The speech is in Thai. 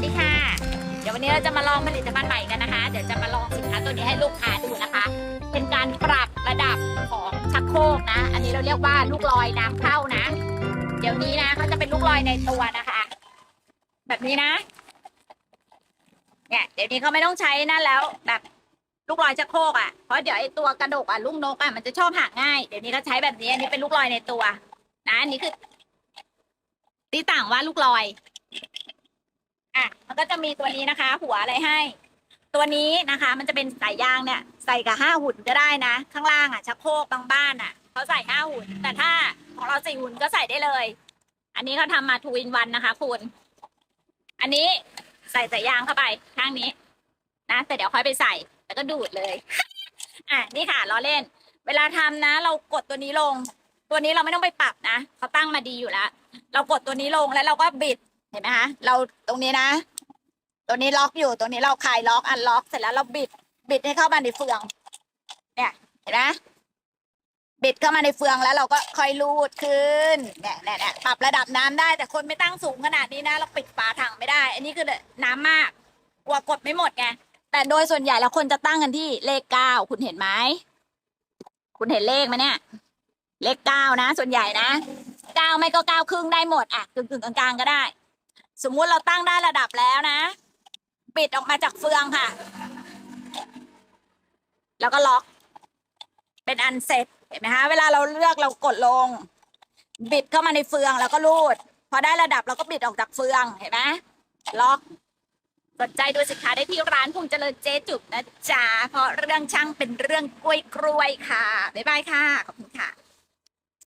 สดีค่ะ เดี๋ยววันนี้เราจะมาลองผลิตภัณฑ์ใหม่กันนะคะ เดี๋ยวจะมาลองสินค้าตัวนี้ให้ลูกค้าดูนะคะ เป็นการปรับระดับของชักโครกนะ อันนี้เราเรียกว่าลูกลอยน้ำเข้านะ เดี๋ยวนี้นะเขาจะเป็นลูกลอยในตัวนะคะ แบบนี้นะ เนี่ยเดี๋ยวนี้เขาไม่ต้องใช้นั่นแล้ว แบบลูกลอยชักโครกอะ เพราะเดี๋ยวไอ้ตัวกระดกอะลูกนกอะมันจะชอบหักง่าย เดี๋ยวนี้ก็ใช้แบบนี้ อันนี้เป็นลูกลอยในตัว นะ อันนี้คือที่ต่างว่าลูกลอย อะมันก็จะมีตัวนี้นะคะ หัวอะไรให้ ตัวนี้นะคะ มันจะเป็นสายยางเนี่ย ใส่กับห้าหุ่นก็ได้นะ ข้างล่างอะชักโครกบางบ้านอะเขาใส่ห้าหุ่น แต่ถ้าของเราสี่หุ่นก็ใส่ได้เลย อันนี้เขาทำมาทูอินวันนะคะคุณอันนี้ใส่สายยางเข้าไปข้างนี้ นะแต่เดี๋ยวค่อยไปใส่แล้วก็ดูดเลย อะนี่ค่ะล้อเล่น เวลาทำนะ เรากดตัวนี้ลง ตัวนี้เราไม่ต้องไปปรับนะเขาตั้งมาดีอยู่แล้วเรากดตัวนี้ลงแล้วเราก็บิด เห็นไหมคะเราตรงนี้นะ ตัวนี้ล็อกอยู่ตรงนี้เราคลายล็อกอันล็อกเสร็จแล้วเราบิด บิดให้เข้ามาในเฟือง เนี่ย เห็นไหมบิดเข้ามาในเฟืองแล้วเราก็ค่อยลูดขึ้นเนี่ยเนี่ยเนี่ยปรับระดับน้ำได้แต่คนไม่ตั้งสูงขนาดนี้นะ เราปิดฝาถังไม่ได้ อันนี้คือน้ำมากกลัวกดไม่หมดไงแต่โดยส่วนใหญ่แล้วคนจะตั้งกันที่เลขเก้าคุณเห็นไหมคุณเห็นเลขไหมเนี่ย เลขเก้านะ ส่วนใหญ่นะเก้าไม่ก็เก้าครึ่งได้หมดอะกึ่งกึ่งกลางๆก็ได้ สมมุติเราตั้งได้ระดับแล้วนะ ปิดออกมาจากเฟืองค่ะ แล้วก็ล็อก เป็นอันเสร็จเห็นไหมคะเวลาเราเลือกเรากดลง บิดเข้ามาในเฟืองแล้วก็รูด พอได้ระดับเราก็บิดออกจากเฟืองเห็นไหมล็อกสนใจดูสินค้าได้ที่ร้านพงเจริญเจ๊จุกนะจ๊ะเพราะเรื่องช่างเป็นเรื่องกล้วยกล้วยๆค่ะ บ๊ายบายค่ะขอบคุณค่ะ